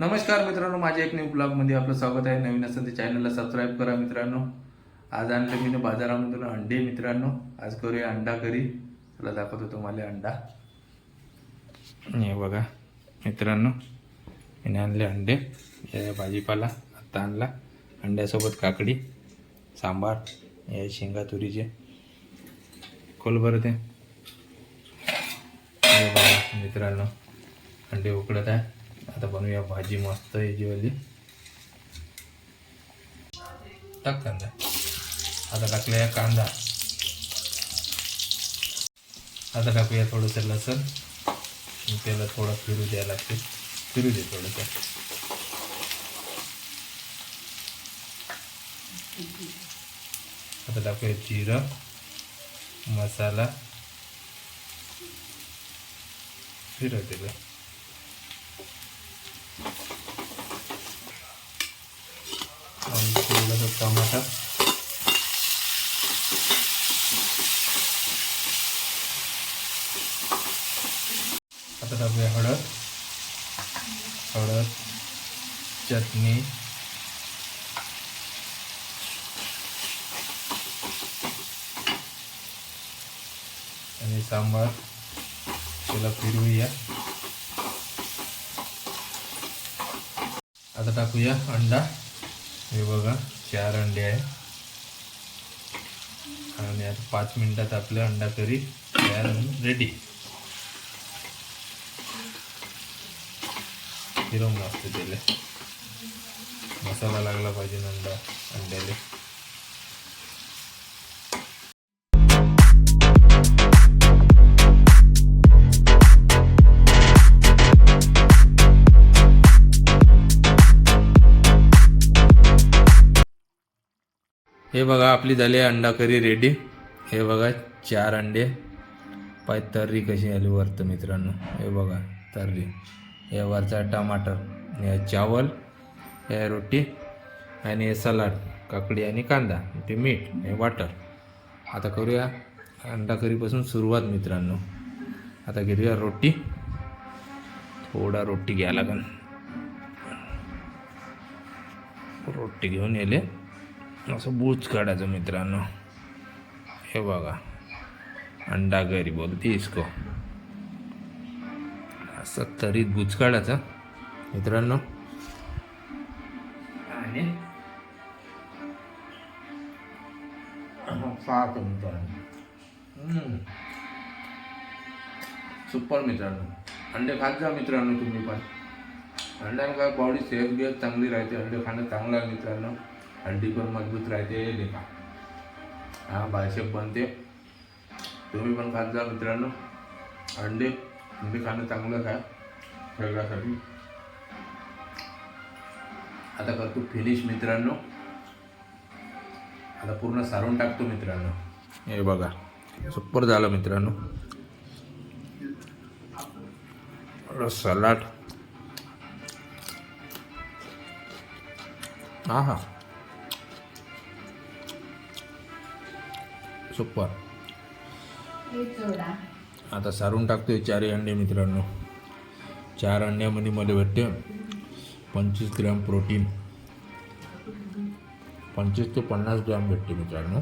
नमस्कार मित्रांनो माझ्या एक न्यू ब्लॉगमध्ये आपलं स्वागत आहे. नवीन असेल तर चॅनलला सबस्क्राईब करा मित्रांनो. आज आणलं मी बाजारामधून अंडे मित्रांनो. आज करूया अंडा करी. तुला दाखवतो तुम्हाला अंडा. हे बघा मित्रांनो मी आणले अंडे. भाजीपाला आत्ता आणला. अंड्यासोबत काकडी सांबार हे शेंगा तुरीचे. खोल बरं ते. बघा मित्रांनो अंडे उकडत आहे. आता बनवूया भाजी मस्त याचीवाली टाक कांदा. आता टाकूया कांदा. आता टाकूया थोडंसं लसण. त्याला थोडं फिरू द्यायला लागते. फिरू दे थोडंसं. आता टाकूया जिरं मसाला. फिरव आणि थोडंसं टमाटर. आता टाकूया हळद. हळद चटणी. आणि सांबार. त्याला फिरवूया. आता टाकूया अंडा. हे बघा चार अंडे आहे. आणि आता पाच मिनिटात आपलं अंडा करी तयार रेडी फिरवून असते त्याला. मसाला लागला पाहिजे अंडा अंड्याला. हे बघा आपली झाली अंडा करी रेडी हे बघा चार अंडे. पाय तर्री कशी आली वरतं मित्रांनो. हे बघा तर्री. हे वरचा टमाटर हे चावल हे रोटी आणि हे सलाड काकडी आणि कांदा ते मीठ हे वाटर आता करूया अंडा करीपासून सुरुवात मित्रांनो. आता घेऊया रोटी. थोडा रोटी घ्या लागन रोटी घेऊन येले असं बूच काढायचं मित्रांनो. हे बघा. अंडा गरी बोलते इसको. असं तरीत बूच काढायचं मित्रांनो. आणि? पाहतो मित्रांनो. हम्म. सुपर मित्रांनो. अंडे खात जा मित्रांनो तुम्ही पण. अंड्यानं काय बॉडी सेफ बिहत चांगली राहते. अंडे खाणं चांगलं आहे मित्रांनो. हड्डी पण मजबूत राहते लेखा हा बायशेप बनते तुम्ही पण खात जा मित्रांनो. अंडे अंडे खाणं चांगलं आहे शरीरासाठी आता करतो फिनिश मित्रांनो. आता पूर्ण सारून टाकतो मित्रांनो. हे बघा सुपर झालं मित्रांनो. सलाड. हा हा. सुपर. आता सारून टाकतोय चारही अंडे मित्रांनो. चार अंड्यामध्ये मला भेटते. पंचवीस ग्रॅम प्रोटीन. पंचवीस ते पन्नास ग्रॅम भेटते मित्रांनो.